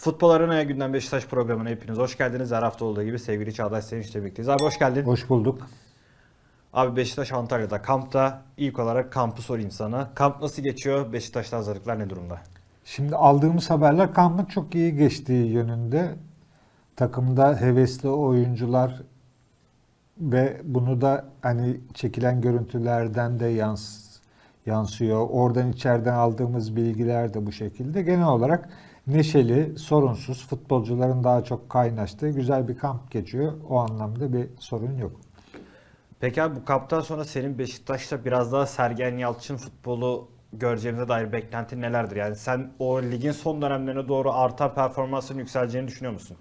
Futbol Arena'ya günden Beşiktaş programına hepiniz hoş geldiniz. Her hafta olduğu gibi sevgili Çağdaş Sevinç'le birlikteyiz. Abi hoş geldin. Hoş bulduk. Abi Beşiktaş Antalya'da kampta. İlk olarak kampı sorayım sana. Kamp nasıl geçiyor? Beşiktaş'ta hazırlıklar ne durumda? Şimdi aldığımız haberler kampın çok iyi geçtiği yönünde. Takımda hevesli oyuncular ve bunu da hani çekilen görüntülerden de yans yansıyor. Oradan içeriden aldığımız bilgiler de bu şekilde. Genel olarak neşeli, sorunsuz, futbolcuların daha çok kaynaştığı güzel bir kamp geçiyor. O anlamda bir sorun yok. Peki abi bu kamptan sonra senin Beşiktaş'ta biraz daha Sergen Yalçın futbolu göreceğimize dair beklentin nelerdir? Yani sen o ligin son dönemlerine doğru artan performansın yükseleceğini düşünüyor musun?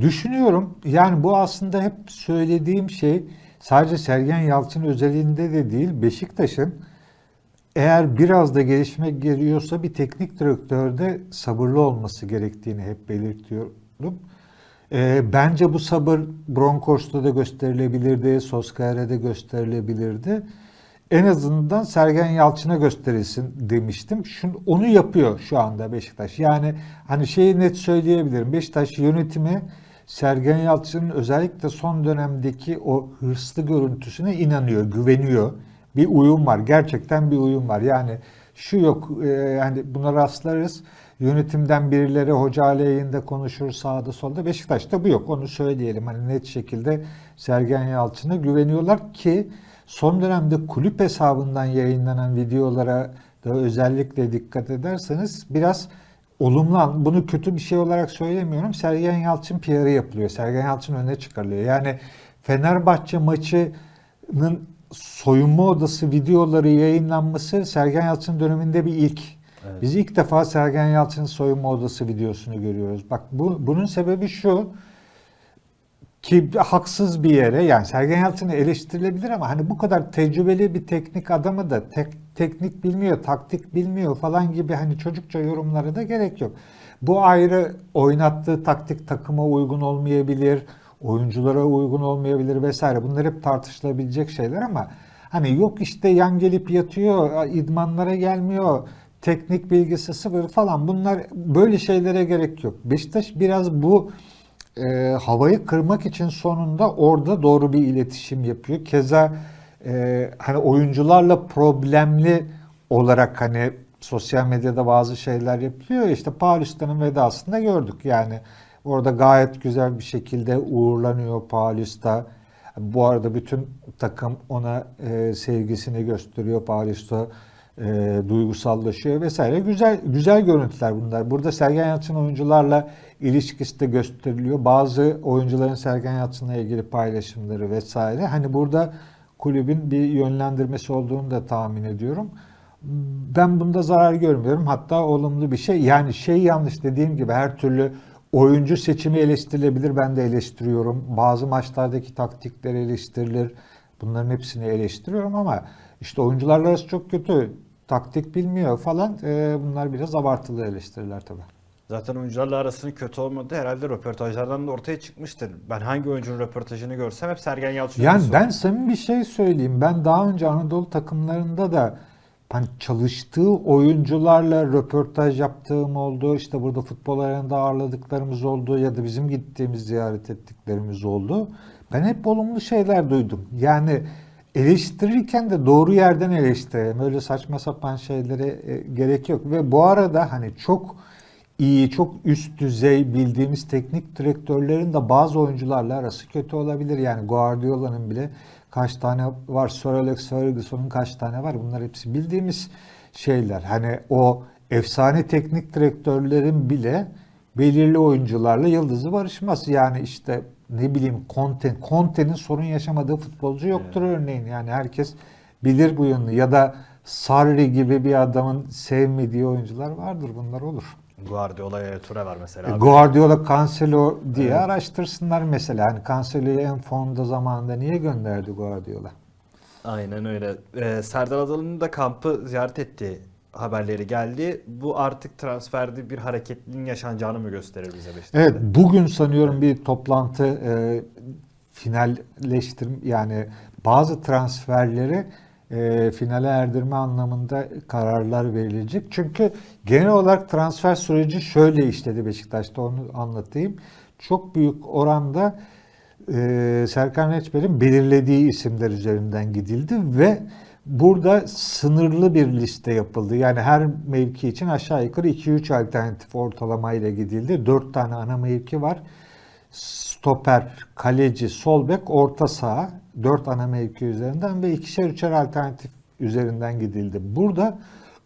Düşünüyorum. Yani bu aslında hep söylediğim şey sadece Sergen Yalçın özelinde de değil Beşiktaş'ın eğer biraz da gelişme geliyorsa bir teknik direktörde sabırlı olması gerektiğini hep belirtiyorum. Ee, bence bu sabır Bronkhorst'ta da gösterilebilirdi, Soskaya'da gösterilebilirdi. En azından Sergen Yalçın'a gösterilsin demiştim. Şunu, onu yapıyor şu anda Beşiktaş. Yani hani şeyi net söyleyebilirim. Beşiktaş yönetimi Sergen Yalçın'ın özellikle son dönemdeki o hırslı görüntüsüne inanıyor, güveniyor. Bir uyum var. Gerçekten bir uyum var. Yani şu yok e, yani buna rastlarız. Yönetimden birileri hoca aleyhinde konuşur sağda solda. Beşiktaş'ta bu yok. Onu söyleyelim. Hani net şekilde Sergen Yalçın'a güveniyorlar ki son dönemde kulüp hesabından yayınlanan videolara da özellikle dikkat ederseniz biraz olumlu bunu kötü bir şey olarak söylemiyorum. Sergen Yalçın PR'ı yapılıyor. Sergen Yalçın öne çıkarılıyor. Yani Fenerbahçe maçının soyunma odası videoları yayınlanması Sergen Yalçın döneminde bir ilk. Evet. Biz ilk defa Sergen Yalçın'ın soyunma odası videosunu görüyoruz. Bak bu bunun sebebi şu ki haksız bir yere yani Sergen Yalçın eleştirilebilir ama hani bu kadar tecrübeli bir teknik adamı da tek, teknik bilmiyor, taktik bilmiyor falan gibi hani çocukça yorumlara da gerek yok. Bu ayrı oynattığı taktik takıma uygun olmayabilir, oyunculara uygun olmayabilir vesaire. Bunlar hep tartışılabilecek şeyler ama hani yok işte yan gelip yatıyor, idmanlara gelmiyor, teknik bilgisi sıfır falan bunlar böyle şeylere gerek yok. Beşiktaş biraz bu e, havayı kırmak için sonunda orada doğru bir iletişim yapıyor. Keza e, hani oyuncularla problemli olarak hani sosyal medyada bazı şeyler yapıyor. İşte Paulista'nın vedasında gördük. Yani orada gayet güzel bir şekilde uğurlanıyor Paulista. Bu arada bütün takım ona e, sevgisini gösteriyor. Paulista e, duygusallaşıyor vesaire. Güzel güzel görüntüler bunlar. Burada Sergen Yalçın oyuncularla ilişkisi de gösteriliyor. Bazı oyuncuların Sergen Yalçın'la ilgili paylaşımları vesaire. Hani burada kulübün bir yönlendirmesi olduğunu da tahmin ediyorum. Ben bunda zarar görmüyorum. Hatta olumlu bir şey. Yani şey yanlış dediğim gibi her türlü oyuncu seçimi eleştirilebilir. Ben de eleştiriyorum. Bazı maçlardaki taktikler eleştirilir. Bunların hepsini eleştiriyorum ama işte oyuncularla arası çok kötü. Taktik bilmiyor falan. Ee, bunlar biraz abartılı eleştiriler tabii. Zaten oyuncularla arasının kötü olmadığı herhalde röportajlardan da ortaya çıkmıştır. Ben hangi oyuncunun röportajını görsem hep Sergen Yalçın. Yani ben samimi bir şey söyleyeyim. Ben daha önce Anadolu takımlarında da hani çalıştığı oyuncularla röportaj yaptığım oldu. İşte burada futbol arenada ağırladıklarımız oldu ya da bizim gittiğimiz ziyaret ettiklerimiz oldu. Ben hep olumlu şeyler duydum. Yani eleştirirken de doğru yerden eleştirelim. Öyle saçma sapan şeylere e, gerek yok. Ve bu arada hani çok iyi, çok üst düzey bildiğimiz teknik direktörlerin de bazı oyuncularla arası kötü olabilir. Yani Guardiola'nın bile kaç tane var, Sir Alex Ferguson'un kaç tane var. Bunlar hepsi bildiğimiz şeyler. Hani o efsane teknik direktörlerin bile belirli oyuncularla yıldızı barışmaz. Yani işte ne bileyim Conte, Conte'nin sorun yaşamadığı futbolcu yoktur örneğin. Yani herkes bilir bu yönünü. Ya da Sarri gibi bir adamın sevmediği oyuncular vardır. Bunlar olur. Guardiola'ya Ture var mesela. abi. Guardiola Cancelo diye Evet. araştırsınlar mesela. Hani Cancelo'yu en formda zamanında niye gönderdi Guardiola? Aynen öyle. Ee, Serdar Adalı'nın da kampı ziyaret ettiği haberleri geldi. Bu artık transferde bir hareketliliğin yaşanacağını mı gösterir bize Beşiktaş'ta? Evet bugün sanıyorum bir toplantı e, finalleştir yani bazı transferleri e, finale erdirme anlamında kararlar verilecek. Çünkü genel olarak transfer süreci şöyle işledi Beşiktaş'ta onu anlatayım. Çok büyük oranda e, Serkan Reçber'in belirlediği isimler üzerinden gidildi ve burada sınırlı bir liste yapıldı. Yani her mevki için aşağı yukarı 2-3 alternatif ortalamayla gidildi. 4 tane ana mevki var. Stoper, kaleci, sol bek, orta saha 4 ana mevki üzerinden ve ikişer üçer alternatif üzerinden gidildi. Burada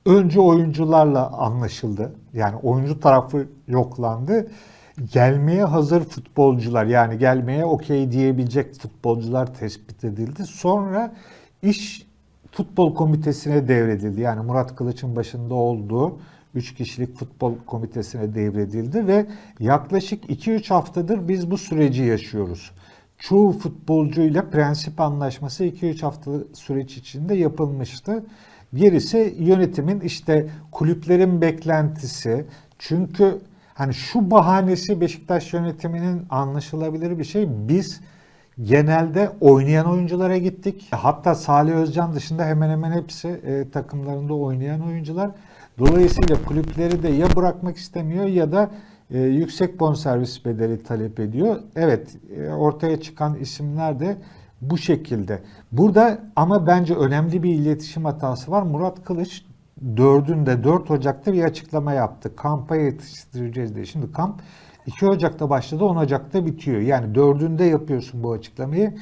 önce oyuncularla anlaşıldı. Yani oyuncu tarafı yoklandı. Gelmeye hazır futbolcular yani gelmeye okey diyebilecek futbolcular tespit edildi. Sonra iş futbol komitesine devredildi. Yani Murat Kılıç'ın başında olduğu 3 kişilik futbol komitesine devredildi ve yaklaşık 2-3 haftadır biz bu süreci yaşıyoruz. Çoğu futbolcuyla prensip anlaşması 2-3 hafta süreç içinde yapılmıştı. Gerisi yönetimin işte kulüplerin beklentisi. Çünkü hani şu bahanesi Beşiktaş yönetiminin anlaşılabilir bir şey. Biz genelde oynayan oyunculara gittik. Hatta Salih Özcan dışında hemen hemen hepsi e, takımlarında oynayan oyuncular. Dolayısıyla kulüpleri de ya bırakmak istemiyor ya da e, yüksek bonservis bedeli talep ediyor. Evet e, ortaya çıkan isimler de bu şekilde. Burada ama bence önemli bir iletişim hatası var. Murat Kılıç 4'ünde 4 Ocak'ta bir açıklama yaptı. Kampa yetiştireceğiz diye. Şimdi kamp 2 Ocak'ta başladı 10 Ocak'ta bitiyor. Yani 4'ünde yapıyorsun bu açıklamayı.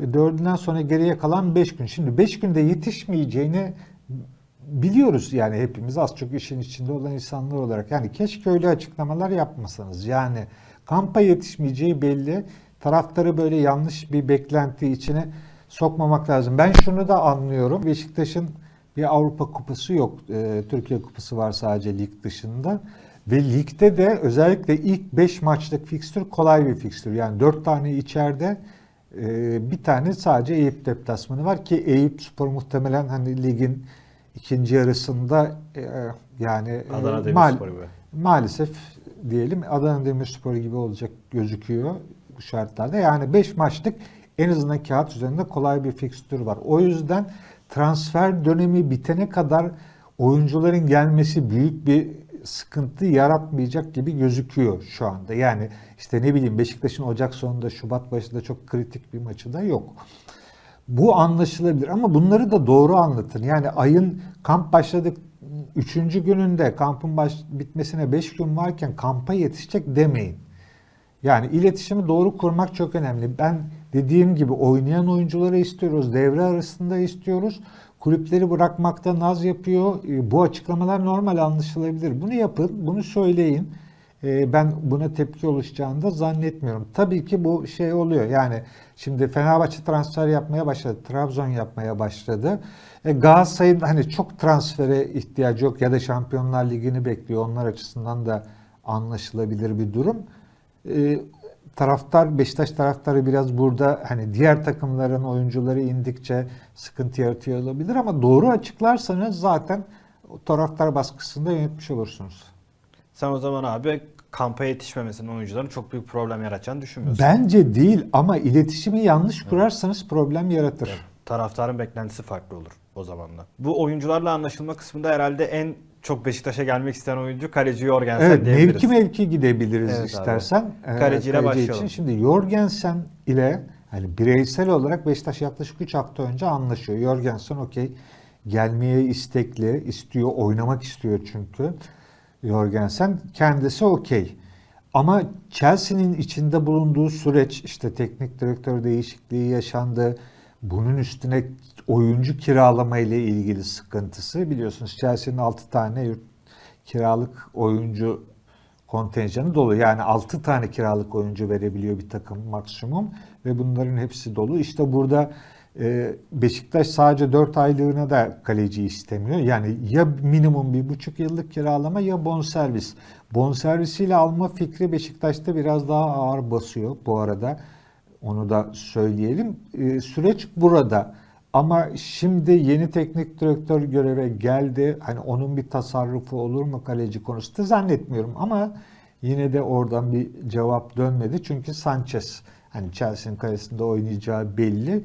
4'ünden sonra geriye kalan 5 gün. Şimdi 5 günde yetişmeyeceğini biliyoruz yani hepimiz az çok işin içinde olan insanlar olarak. Yani keşke öyle açıklamalar yapmasanız. Yani kampa yetişmeyeceği belli. Taraftarı böyle yanlış bir beklenti içine sokmamak lazım. Ben şunu da anlıyorum. Beşiktaş'ın bir Avrupa kupası yok. Ee, Türkiye kupası var sadece lig dışında. Ve ligde de özellikle ilk 5 maçlık fikstür kolay bir fikstür. Yani 4 tane içeride e, bir tane sadece Eyüp deplasmanı var ki Eyüp Spor muhtemelen hani ligin ikinci yarısında e, yani e, Adana mal- gibi. maalesef diyelim Adana Demirspor gibi olacak gözüküyor bu şartlarda. Yani 5 maçlık en azından kağıt üzerinde kolay bir fikstür var. O yüzden transfer dönemi bitene kadar oyuncuların gelmesi büyük bir sıkıntı yaratmayacak gibi gözüküyor şu anda. Yani işte ne bileyim Beşiktaş'ın Ocak sonunda Şubat başında çok kritik bir maçı da yok. Bu anlaşılabilir ama bunları da doğru anlatın. Yani ayın kamp başladık 3. gününde kampın baş, bitmesine 5 gün varken kampa yetişecek demeyin. Yani iletişimi doğru kurmak çok önemli. Ben dediğim gibi oynayan oyuncuları istiyoruz. Devre arasında istiyoruz. Kulüpleri bırakmakta naz yapıyor. E, Bu açıklamalar normal anlaşılabilir. Bunu yapın, bunu söyleyin. E, Ben buna tepki oluşacağını da zannetmiyorum. Tabii ki bu şey oluyor. Yani şimdi Fenerbahçe transfer yapmaya başladı. Trabzon yapmaya başladı. E, Galatasaray'ın hani çok transfere ihtiyacı yok ya da Şampiyonlar Ligi'ni bekliyor. Onlar açısından da anlaşılabilir bir durum. E, taraftar Beşiktaş taraftarı biraz burada hani diğer takımların oyuncuları indikçe sıkıntı yaratıyor olabilir ama doğru açıklarsanız zaten taraftar baskısında yönetmiş olursunuz. Sen o zaman abi kampa yetişmemesinin oyuncuların çok büyük problem yaratacağını düşünmüyorsun. Bence değil ama iletişimi yanlış kurarsanız problem yaratır. Taraftarın beklentisi farklı olur o zaman da. Bu oyuncularla anlaşılma kısmında herhalde en çok Beşiktaş'a gelmek isteyen oyuncu kaleci Jorgensen Evet diyebiliriz. mevki mevki gidebiliriz Evet abi. istersen. Ee, Kaleciyle kaleci başlayalım. Için. Şimdi Jorgensen ile hani bireysel olarak Beşiktaş yaklaşık 3 hafta önce anlaşıyor. Jorgensen okey gelmeye istekli, istiyor, oynamak istiyor çünkü. Jorgensen kendisi okey. Ama Chelsea'nin içinde bulunduğu süreç işte teknik direktör değişikliği yaşandı. Bunun üstüne oyuncu kiralama ile ilgili sıkıntısı biliyorsunuz Chelsea'nin 6 tane yurt kiralık oyuncu kontenjanı dolu. Yani 6 tane kiralık oyuncu verebiliyor bir takım maksimum ve bunların hepsi dolu. İşte burada Beşiktaş sadece 4 aylığına da kaleci istemiyor. Yani ya minimum bir buçuk yıllık kiralama ya bonservis. Bonservisiyle alma fikri Beşiktaş'ta biraz daha ağır basıyor bu arada. Onu da söyleyelim. E, süreç burada. Ama şimdi yeni teknik direktör göreve geldi. Hani onun bir tasarrufu olur mu kaleci konusunda zannetmiyorum ama yine de oradan bir cevap dönmedi. Çünkü Sanchez hani Chelsea'nin kalesinde oynayacağı belli.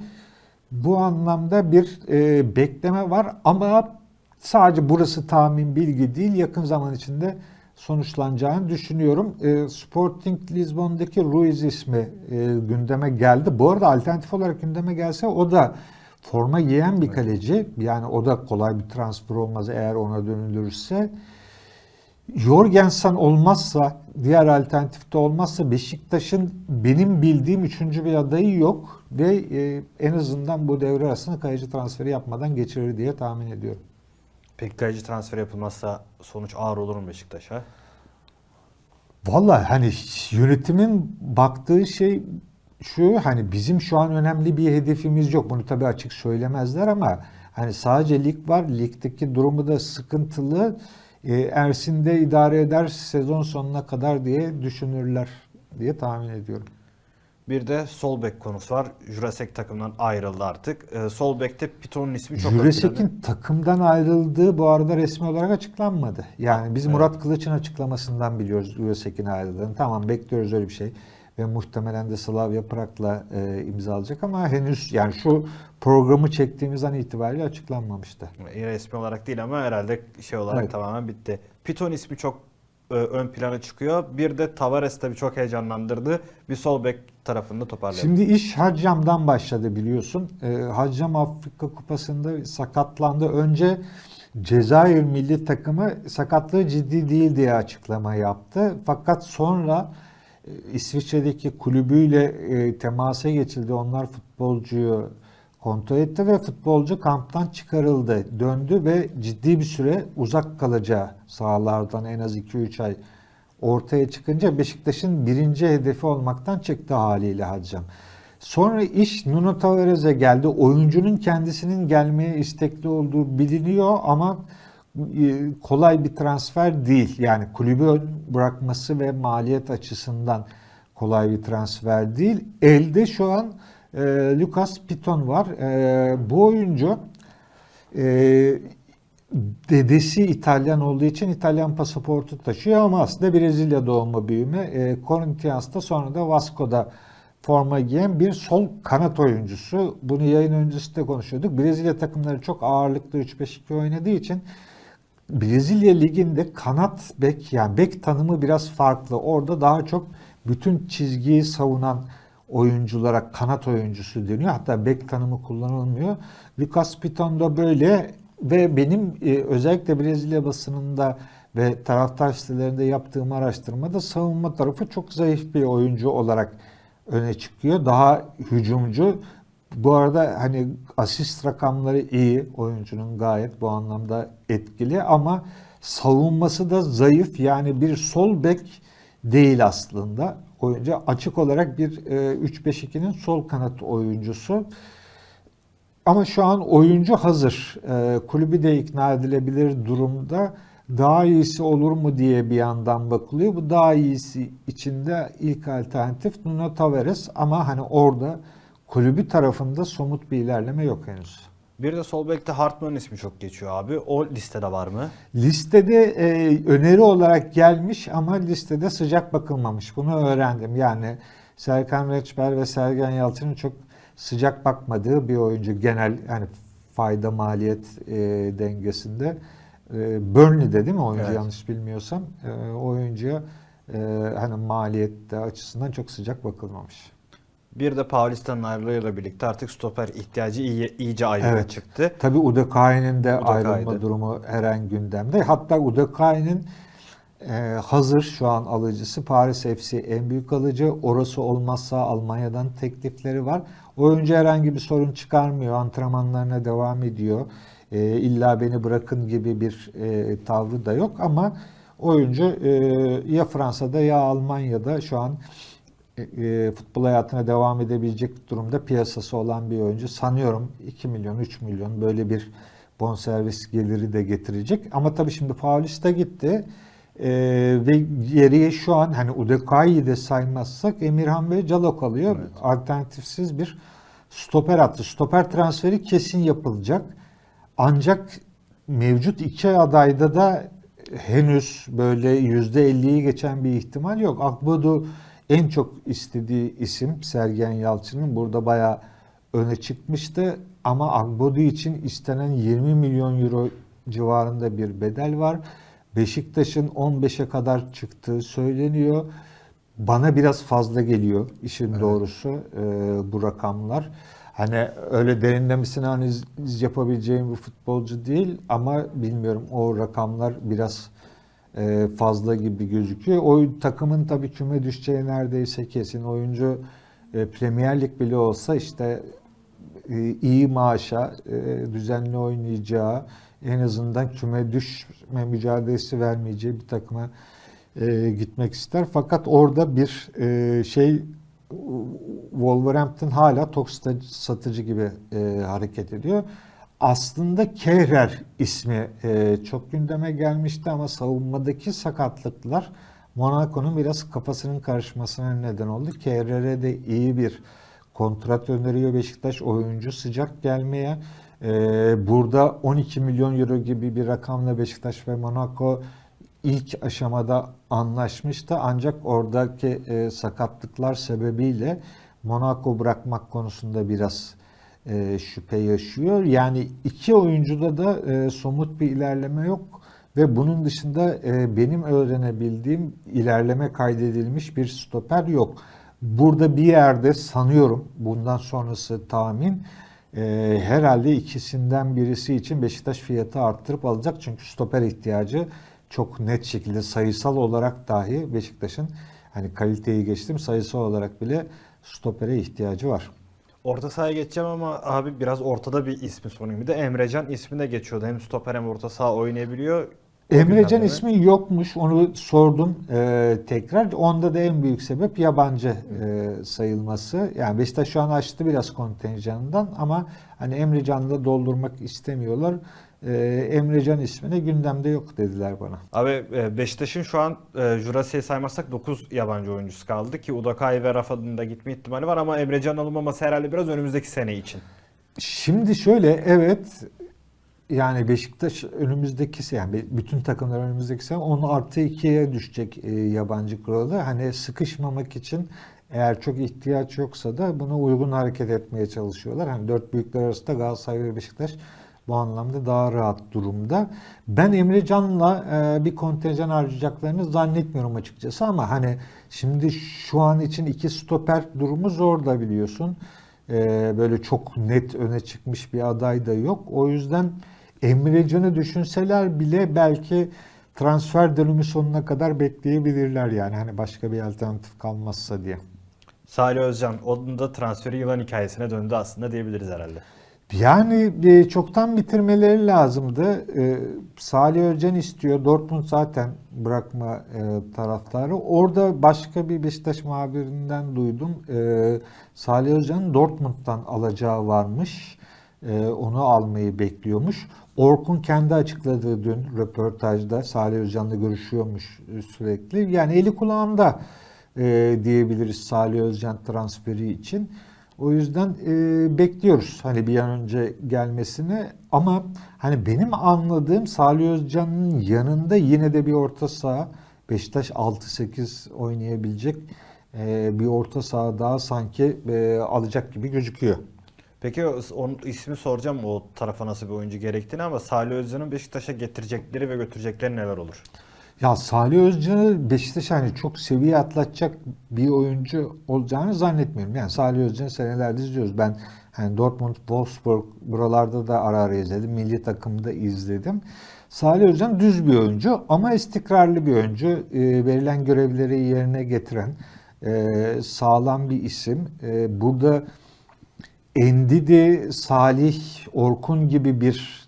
Bu anlamda bir e, bekleme var ama sadece burası tahmin bilgi değil yakın zaman içinde sonuçlanacağını düşünüyorum. E, Sporting Lisbon'daki Ruiz ismi e, gündeme geldi. Bu arada alternatif olarak gündeme gelse o da forma giyen bir kaleci. Yani o da kolay bir transfer olmaz eğer ona dönülürse. Jorgensen olmazsa, diğer alternatifte olmazsa Beşiktaş'ın benim bildiğim üçüncü bir adayı yok ve e, en azından bu devre arasında kaleci transferi yapmadan geçirir diye tahmin ediyorum. Peki kaleci transferi yapılmazsa sonuç ağır olur mu Beşiktaş'a? Vallahi hani yönetimin baktığı şey şu hani bizim şu an önemli bir hedefimiz yok. Bunu tabii açık söylemezler ama hani sadece lig var. Ligdeki durumu da sıkıntılı. E, Ersin de idare eder sezon sonuna kadar diye düşünürler diye tahmin ediyorum. Bir de sol bek konusu var. Jurasek takımdan ayrıldı artık. Ee, sol bekte Piton'un ismi çok. Juresek'in takımdan ayrıldığı bu arada resmi olarak açıklanmadı. Yani biz Evet. Murat Kılıç'ın açıklamasından biliyoruz Juresek'in ayrıldığını. Tamam bekliyoruz öyle bir şey. Ve muhtemelen de Slavia Prag'la e, imzalayacak ama henüz yani şu programı çektiğimiz an itibariyle açıklanmamıştı. E, Resmi olarak değil ama herhalde şey olarak Evet. tamamen bitti. Piton ismi çok e, ön plana çıkıyor. Bir de Tavares tabii çok heyecanlandırdı. Bir sol bek tarafında toparlayalım. Şimdi iş Haccam'dan başladı biliyorsun. E, Haccam Afrika Kupası'nda sakatlandı. Önce Cezayir milli takımı sakatlığı ciddi değil diye açıklama yaptı. Fakat sonra İsviçre'deki kulübüyle e, temasa geçildi. Onlar futbolcuyu kontrol etti ve futbolcu kamptan çıkarıldı. Döndü ve ciddi bir süre uzak kalacağı sahalardan en az 2-3 ay ortaya çıkınca Beşiktaş'ın birinci hedefi olmaktan çıktı haliyle Haccam. Sonra iş Nuno Tavares'e geldi. Oyuncunun kendisinin gelmeye istekli olduğu biliniyor ama kolay bir transfer değil. Yani kulübü bırakması ve maliyet açısından kolay bir transfer değil. Elde şu an e, Lucas Piton var. E, bu oyuncu e, dedesi İtalyan olduğu için İtalyan pasaportu taşıyor ama aslında Brezilya doğumlu büyüme. E, Corinthians'ta sonra da Vasco'da forma giyen bir sol kanat oyuncusu. Bunu yayın öncesi de konuşuyorduk. Brezilya takımları çok ağırlıklı 3-5-2 oynadığı için Brezilya liginde kanat bek yani bek tanımı biraz farklı. Orada daha çok bütün çizgiyi savunan oyunculara kanat oyuncusu deniyor. Hatta bek tanımı kullanılmıyor. Lucas Piton da böyle ve benim e, özellikle Brezilya basınında ve taraftar sitelerinde yaptığım araştırmada savunma tarafı çok zayıf bir oyuncu olarak öne çıkıyor. Daha hücumcu. Bu arada hani asist rakamları iyi oyuncunun gayet bu anlamda etkili ama savunması da zayıf. Yani bir sol bek değil aslında. Oyuncu açık olarak bir e, 3-5-2'nin sol kanat oyuncusu. Ama şu an oyuncu hazır. E, kulübü de ikna edilebilir durumda. Daha iyisi olur mu diye bir yandan bakılıyor. Bu daha iyisi içinde ilk alternatif Nuno Tavares ama hani orada kulübü tarafında somut bir ilerleme yok henüz. Bir de sol bekte Hartman'ın ismi çok geçiyor abi. O listede var mı? Listede e, öneri olarak gelmiş ama listede sıcak bakılmamış. Bunu öğrendim. Yani Serkan Reçber ve Sergen Yalçın'ın çok sıcak bakmadığı bir oyuncu genel yani fayda maliyet e, dengesinde. E, Burnley'de değil mi oyuncu Evet. yanlış bilmiyorsam e, oyuncuya e, hani maliyette açısından çok sıcak bakılmamış. Bir de Paulista'nın ayrılığıyla birlikte artık stoper ihtiyacı iyice, iyice ayyuka Evet. çıktı. Tabii Udakay'ın de Udakay'dı. ayrılma durumu her an gündemde. Hatta Udakay'ın e, hazır şu an alıcısı Paris FC en büyük alıcı. Orası olmazsa Almanya'dan teklifleri var. Oyuncu herhangi bir sorun çıkarmıyor. Antrenmanlarına devam ediyor. E, illa beni bırakın gibi bir e, tavrı da yok ama oyuncu e, ya Fransa'da ya Almanya'da şu an e, futbol hayatına devam edebilecek durumda piyasası olan bir oyuncu. Sanıyorum 2 milyon, 3 milyon böyle bir bonservis geliri de getirecek. Ama tabii şimdi Paulista gitti. E, ve geriye şu an hani Udekai'yi de saymazsak Emirhan ve Calo kalıyor. Evet. Alternatifsiz bir stoper attı. Stoper transferi kesin yapılacak. Ancak mevcut iki adayda da henüz böyle %50'yi geçen bir ihtimal yok. Akbudu en çok istediği isim Sergen Yalçın'ın burada bayağı öne çıkmıştı ama Agbodi için istenen 20 milyon euro civarında bir bedel var. Beşiktaş'ın 15'e kadar çıktığı söyleniyor. Bana biraz fazla geliyor işin doğrusu e, bu rakamlar. Hani öyle derinlemesine analiz yapabileceğim bir futbolcu değil ama bilmiyorum o rakamlar biraz fazla gibi gözüküyor. O takımın tabii küme düşeceği neredeyse kesin. Oyuncu e, Premier Lig bile olsa işte e, iyi maaşa e, düzenli oynayacağı en azından küme düşme mücadelesi vermeyeceği bir takıma e, gitmek ister. Fakat orada bir e, şey Wolverhampton hala tok satıcı gibi e, hareket ediyor. Aslında Kehrer ismi e, çok gündeme gelmişti ama savunmadaki sakatlıklar Monaco'nun biraz kafasının karışmasına neden oldu. Kehrer'e de iyi bir kontrat öneriyor Beşiktaş. Oyuncu sıcak gelmeye. E, burada 12 milyon euro gibi bir rakamla Beşiktaş ve Monaco ilk aşamada anlaşmıştı ancak oradaki e, sakatlıklar sebebiyle Monaco bırakmak konusunda biraz e, şüphe yaşıyor. Yani iki oyuncuda da e, somut bir ilerleme yok ve bunun dışında e, benim öğrenebildiğim ilerleme kaydedilmiş bir stoper yok. Burada bir yerde sanıyorum bundan sonrası tahmin e, herhalde ikisinden birisi için Beşiktaş fiyatı arttırıp alacak çünkü stoper ihtiyacı çok net şekilde sayısal olarak dahi Beşiktaş'ın hani kaliteyi geçtim sayısal olarak bile stopere ihtiyacı var. Orta sahaya geçeceğim ama abi biraz ortada bir ismi sorayım. Bir de Emrecan ismi de geçiyordu. Hem stoper hem orta saha oynayabiliyor. Emrecan ismi yokmuş onu sordum e, tekrar. Onda da en büyük sebep yabancı e, sayılması. Yani Beşiktaş şu an açtı biraz kontenjanından ama hani Emrecan'ı da doldurmak istemiyorlar. E, Emrecan ismine gündemde yok dediler bana. Abi e, Beşiktaş'ın şu an e, saymazsak 9 yabancı oyuncusu kaldı ki Udakay ve Rafa'nın da gitme ihtimali var ama Emrecan alınmaması herhalde biraz önümüzdeki sene için. Şimdi şöyle evet yani Beşiktaş önümüzdeki yani bütün takımlar önümüzdeki sene 10 artı 2'ye düşecek e, yabancı kuralı. Hani sıkışmamak için eğer çok ihtiyaç yoksa da buna uygun hareket etmeye çalışıyorlar. Hani dört büyükler arasında Galatasaray ve Beşiktaş bu anlamda daha rahat durumda. Ben Emre Can'la e, bir kontenjan harcayacaklarını zannetmiyorum açıkçası ama hani şimdi şu an için iki stoper durumu zor da biliyorsun. E, böyle çok net öne çıkmış bir aday da yok. O yüzden Emre Can'ı düşünseler bile belki transfer dönemi sonuna kadar bekleyebilirler yani hani başka bir alternatif kalmazsa diye. Salih Özcan onun da transferi yılan hikayesine döndü aslında diyebiliriz herhalde. Yani e, çoktan bitirmeleri lazımdı. E, Salih Özcan istiyor. Dortmund zaten bırakma e, taraftarı. Orada başka bir Beşiktaş muhabirinden duydum. E, Salih Özcan'ın Dortmund'dan alacağı varmış. E, onu almayı bekliyormuş. Orkun kendi açıkladığı dün röportajda Salih Özcan'la görüşüyormuş sürekli. Yani eli kulağında e, diyebiliriz Salih Özcan transferi için. O yüzden e, bekliyoruz hani bir an önce gelmesini ama hani benim anladığım Salih Özcan'ın yanında yine de bir orta saha Beşiktaş 6-8 oynayabilecek e, bir orta saha daha sanki e, alacak gibi gözüküyor. Peki onun ismi soracağım o tarafa nasıl bir oyuncu gerektiğini ama Salih Özcan'ın Beşiktaş'a getirecekleri ve götürecekleri neler olur? Ya Salih Özcan'ı Beşiktaş hani çok seviye atlatacak bir oyuncu olacağını zannetmiyorum. Yani Salih Özcan'ı senelerdir izliyoruz. Ben hani Dortmund, Wolfsburg buralarda da ara ara izledim. Milli takımda izledim. Salih Özcan düz bir oyuncu ama istikrarlı bir oyuncu. Ee, verilen görevleri yerine getiren e, sağlam bir isim. E, burada Endidi, Salih, Orkun gibi bir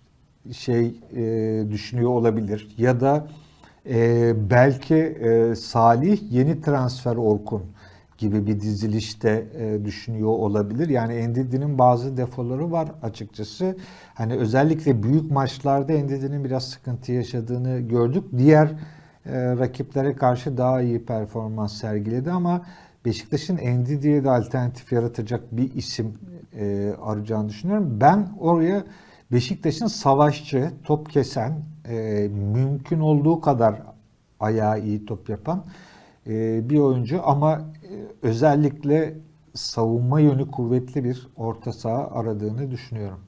şey e, düşünüyor olabilir. Ya da e, belki e, Salih yeni transfer Orkun gibi bir dizilişte e, düşünüyor olabilir. Yani Endidi'nin bazı defoları var açıkçası. Hani özellikle büyük maçlarda Endidi'nin biraz sıkıntı yaşadığını gördük. Diğer e, rakiplere karşı daha iyi performans sergiledi ama Beşiktaş'ın Endidi'ye de alternatif yaratacak bir isim e, arayacağını düşünüyorum. Ben oraya Beşiktaş'ın savaşçı, top kesen, e, mümkün olduğu kadar ayağı iyi top yapan e, bir oyuncu ama e, özellikle savunma yönü kuvvetli bir orta saha aradığını düşünüyorum.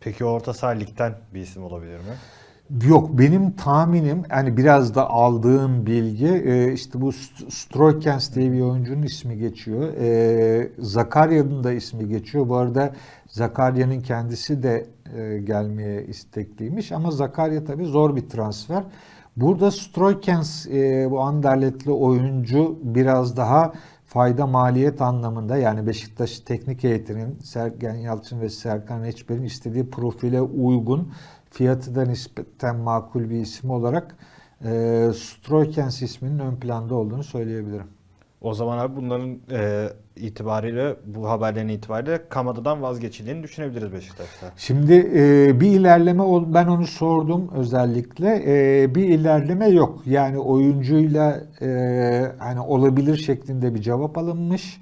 Peki orta saha ligden bir isim olabilir mi? Yok benim tahminim hani biraz da aldığım bilgi e, işte bu St- Stroikens diye bir oyuncunun ismi geçiyor. E, Zakarya'nın da ismi geçiyor. Bu arada Zakarya'nın kendisi de e, gelmeye istekliymiş ama Zakarya tabii zor bir transfer. Burada Stroikens e, bu Anderlet'li oyuncu biraz daha fayda maliyet anlamında yani Beşiktaş teknik heyetinin Sergen Yalçın ve Serkan Reçber'in istediği profile uygun fiyatı da nispeten makul bir isim olarak e, Stroikens isminin ön planda olduğunu söyleyebilirim. O zaman abi bunların e, itibariyle bu haberlerin itibariyle Kamada'dan vazgeçildiğini düşünebiliriz Beşiktaş'ta. Şimdi e, bir ilerleme ben onu sordum özellikle E, bir ilerleme yok yani oyuncuyla e, hani olabilir şeklinde bir cevap alınmış.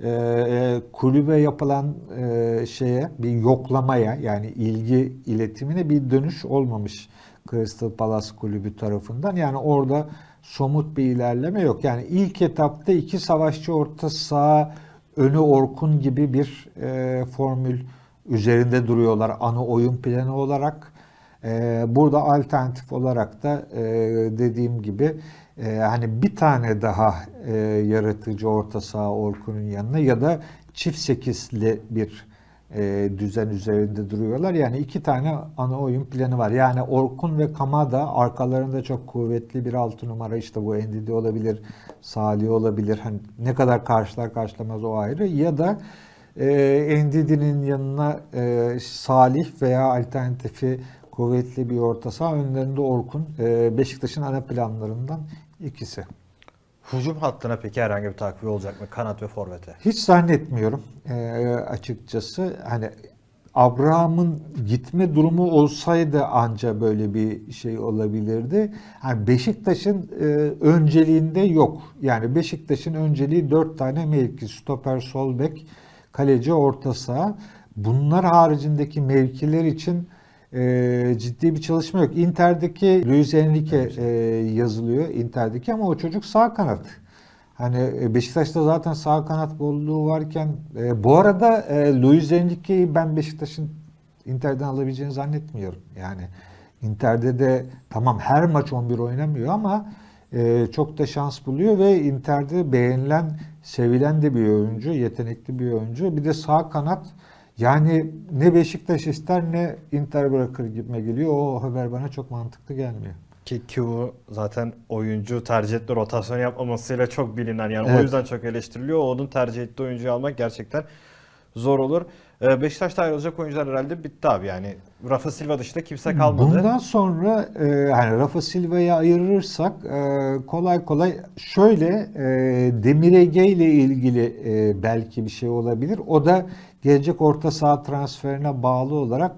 E, e, kulübe yapılan e, şeye bir yoklamaya yani ilgi iletimine bir dönüş olmamış Crystal Palace kulübü tarafından yani orada somut bir ilerleme yok yani ilk etapta iki savaşçı orta saha önü Orkun gibi bir e, formül üzerinde duruyorlar ana oyun planı olarak. E, burada alternatif olarak da e, dediğim gibi e, hani bir tane daha e, yaratıcı orta saha Orkun'un yanına ya da çift sekizli bir e, düzen üzerinde duruyorlar. Yani iki tane ana oyun planı var. Yani Orkun ve Kamada arkalarında çok kuvvetli bir altı numara işte bu Endidi olabilir, Salih olabilir. Hani ne kadar karşılar karşılamaz o ayrı. Ya da e, Endidi'nin yanına e, Salih veya alternatifi kuvvetli bir orta saha önlerinde Orkun. E, Beşiktaş'ın ana planlarından ikisi. Hücum hattına peki herhangi bir takviye olacak mı? Kanat ve forvete. Hiç zannetmiyorum e, açıkçası. Hani Abraham'ın gitme durumu olsaydı anca böyle bir şey olabilirdi. Yani Beşiktaş'ın e, önceliğinde yok. Yani Beşiktaş'ın önceliği dört tane mevki. Stoper, sol bek, kaleci, orta saha. Bunlar haricindeki mevkiler için e, ciddi bir çalışma yok. Inter'deki Luis Enrique e, yazılıyor. Inter'deki ama o çocuk sağ kanat. Hani e, Beşiktaş'ta zaten sağ kanat bolluğu varken e, bu arada e, Luis Enrique'yi ben Beşiktaş'ın Inter'den alabileceğini zannetmiyorum. Yani Inter'de de tamam her maç 11 oynamıyor ama e, çok da şans buluyor ve Inter'de beğenilen, sevilen de bir oyuncu, yetenekli bir oyuncu. Bir de sağ kanat yani ne Beşiktaş ister ne Inter bırakır gibime geliyor. O haber bana çok mantıklı gelmiyor. Ki Kivu zaten oyuncu tercih ettiği rotasyon yapmamasıyla çok bilinen yani o Evet. yüzden çok eleştiriliyor. Onun tercih ettiği oyuncuyu almak gerçekten zor olur. Ee, Beşiktaş'ta ayrılacak oyuncular herhalde bitti abi yani. Rafa Silva dışında kimse kalmadı. Bundan sonra e, hani Rafa Silva'yı ayırırsak e, kolay kolay şöyle e, Demir Ege ile ilgili e, belki bir şey olabilir. O da gelecek orta saha transferine bağlı olarak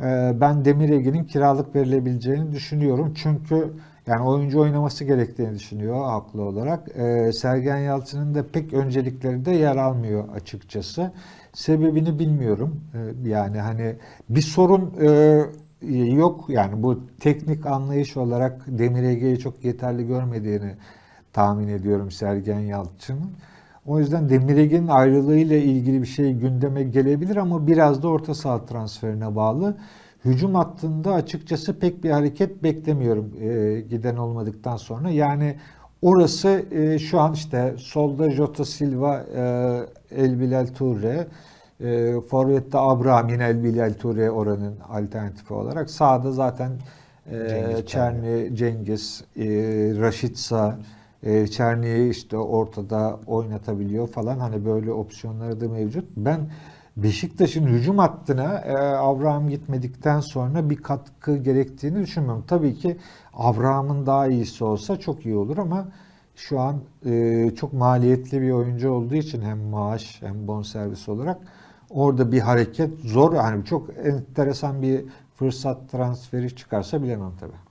e, ben Demir Ege'nin kiralık verilebileceğini düşünüyorum. Çünkü yani oyuncu oynaması gerektiğini düşünüyor haklı olarak. E, Sergen Yalçın'ın da pek önceliklerinde yer almıyor açıkçası. Sebebini bilmiyorum. E, yani hani bir sorun e, yok. Yani bu teknik anlayış olarak Demir Ege'yi çok yeterli görmediğini tahmin ediyorum Sergen Yalçın'ın. O yüzden Demir Ege'nin ayrılığıyla ilgili bir şey gündeme gelebilir ama biraz da orta saha transferine bağlı. Hücum hattında açıkçası pek bir hareket beklemiyorum e, giden olmadıktan sonra. Yani orası e, şu an işte solda Jota Silva, e, El Bilal Toure, e, Forvet'te Abraham yine El Bilal Toure oranın alternatifi olarak. Sağda zaten e, Cengiz Çerni, Cengiz, e, Raşitsa, e, Çerni'yi işte ortada oynatabiliyor falan. Hani böyle opsiyonları da mevcut. Ben Beşiktaş'ın hücum hattına e, Abraham gitmedikten sonra bir katkı gerektiğini düşünmüyorum. Tabii ki Abraham'ın daha iyisi olsa çok iyi olur ama şu an e, çok maliyetli bir oyuncu olduğu için hem maaş hem bonservis olarak orada bir hareket zor. Yani çok enteresan bir fırsat transferi çıkarsa bilemem tabii.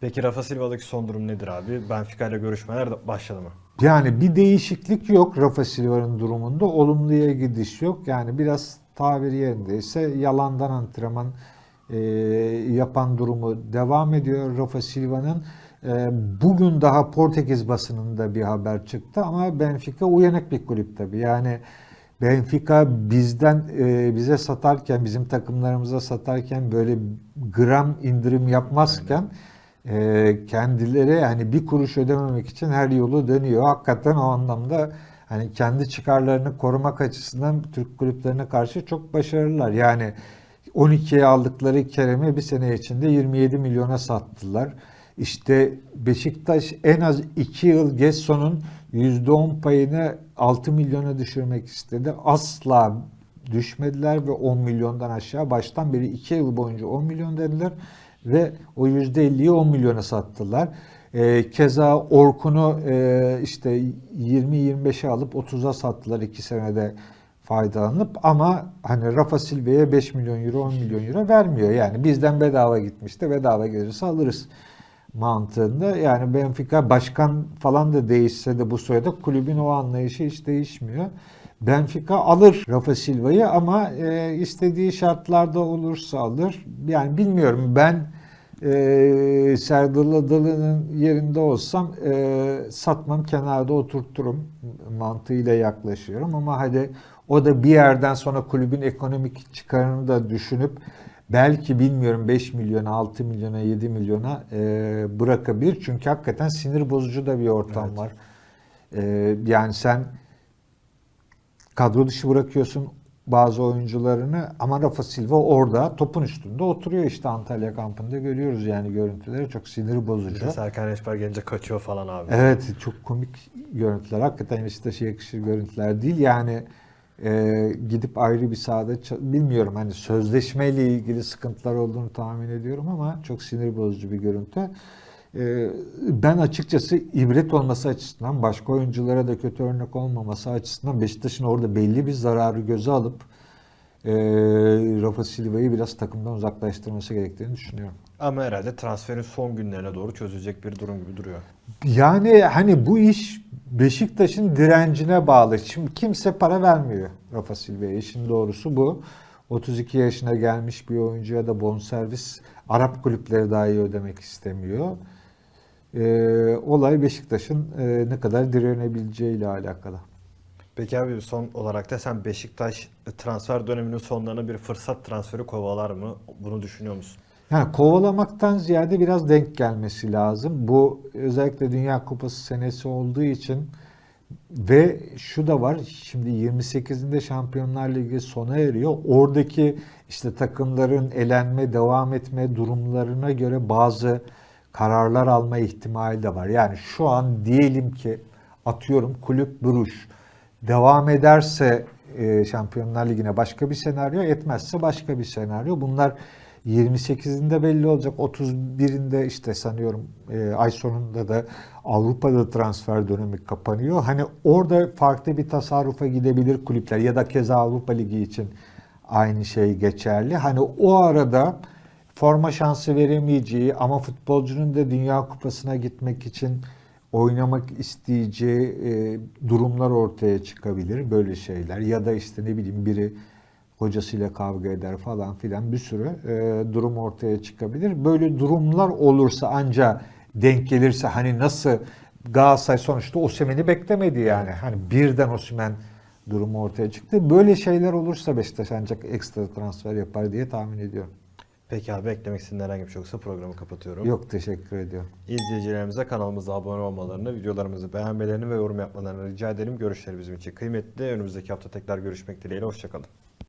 Peki Rafa Silva'daki son durum nedir abi? Benfica ile görüşmeler başladı mı? Yani bir değişiklik yok Rafa Silva'nın durumunda. Olumluya gidiş yok. Yani biraz tabiri yerindeyse yalandan antrenman e, yapan durumu devam ediyor Rafa Silva'nın. E, bugün daha Portekiz basınında bir haber çıktı ama Benfica uyanık bir kulüp tabii. Yani Benfica bizden e, bize satarken, bizim takımlarımıza satarken böyle gram indirim yapmazken e, kendileri yani bir kuruş ödememek için her yolu dönüyor. Hakikaten o anlamda hani kendi çıkarlarını korumak açısından Türk kulüplerine karşı çok başarılılar. Yani 12'ye aldıkları Kerem'i bir sene içinde 27 milyona sattılar. İşte Beşiktaş en az 2 yıl Gesson'un %10 payını 6 milyona düşürmek istedi. Asla düşmediler ve 10 milyondan aşağı baştan beri 2 yıl boyunca 10 milyon dediler ve o %50'yi 10 milyona sattılar. Ee, keza Orkun'u e, işte 20-25'e alıp 30'a sattılar 2 senede faydalanıp ama hani Rafa Silva'ya 5 milyon euro 10 milyon euro vermiyor. Yani bizden bedava gitmişti bedava gelirse alırız mantığında. Yani Benfica başkan falan da değişse de bu sırada kulübün o anlayışı hiç değişmiyor. Benfica alır Rafa Silva'yı ama e, istediği şartlarda olursa alır. Yani bilmiyorum ben e, Serdar Adalı'nın yerinde olsam e, satmam kenarda oturturum mantığıyla yaklaşıyorum ama hadi o da bir yerden sonra kulübün ekonomik çıkarını da düşünüp belki bilmiyorum 5 milyona, 6 milyona, 7 milyona e, bırakabilir. Çünkü hakikaten sinir bozucu da bir ortam Evet. var. E, yani sen kadro dışı bırakıyorsun bazı oyuncularını ama Rafa Silva orada topun üstünde oturuyor işte Antalya kampında görüyoruz yani görüntüleri çok sinir bozucu. İşte Serkan Eşber gelince kaçıyor falan abi. Evet çok komik görüntüler. Hakikaten Beşiktaş'a yakışır görüntüler değil. Yani e, gidip ayrı bir sahada bilmiyorum hani sözleşmeyle ilgili sıkıntılar olduğunu tahmin ediyorum ama çok sinir bozucu bir görüntü. E, ben açıkçası ibret olması açısından başka oyunculara da kötü örnek olmaması açısından Beşiktaş'ın orada belli bir zararı göze alıp e, Rafa Silva'yı biraz takımdan uzaklaştırması gerektiğini düşünüyorum. Ama herhalde transferin son günlerine doğru çözülecek bir durum gibi duruyor. Yani hani bu iş Beşiktaş'ın direncine bağlı. Şimdi kimse para vermiyor Rafa Silva'ya. İşin doğrusu bu. 32 yaşına gelmiş bir oyuncuya da bonservis Arap kulüpleri dahi ödemek istemiyor. Ee, olay Beşiktaş'ın e, ne kadar direnebileceğiyle alakalı. Peki abi son olarak da sen Beşiktaş transfer döneminin sonlarına bir fırsat transferi kovalar mı? Bunu düşünüyor musun? Yani kovalamaktan ziyade biraz denk gelmesi lazım. Bu özellikle Dünya Kupası senesi olduğu için ve şu da var. Şimdi 28'inde Şampiyonlar Ligi sona eriyor. Oradaki işte takımların elenme, devam etme durumlarına göre bazı kararlar alma ihtimali de var. Yani şu an diyelim ki atıyorum kulüp Bruş devam ederse e, Şampiyonlar Ligi'ne başka bir senaryo, etmezse başka bir senaryo. Bunlar 28'inde belli olacak. 31'inde işte sanıyorum e, ay sonunda da Avrupa'da transfer dönemi kapanıyor. Hani orada farklı bir tasarrufa gidebilir kulüpler ya da keza Avrupa Ligi için aynı şey geçerli. Hani o arada forma şansı veremeyeceği ama futbolcunun da Dünya Kupası'na gitmek için oynamak isteyeceği e, durumlar ortaya çıkabilir böyle şeyler ya da işte ne bileyim biri hocasıyla kavga eder falan filan bir sürü e, durum ortaya çıkabilir. Böyle durumlar olursa anca denk gelirse hani nasıl Galatasaray sonuçta Osimhen'i beklemedi yani. Hani birden Osimhen durumu ortaya çıktı. Böyle şeyler olursa Beşiktaş ancak ekstra transfer yapar diye tahmin ediyorum. Peki abi eklemek istediğin herhangi bir şey yoksa programı kapatıyorum. Yok teşekkür ediyorum. İzleyicilerimize kanalımıza abone olmalarını, videolarımızı beğenmelerini ve yorum yapmalarını rica edelim. Görüşleri bizim için kıymetli. Önümüzdeki hafta tekrar görüşmek dileğiyle. Hoşçakalın.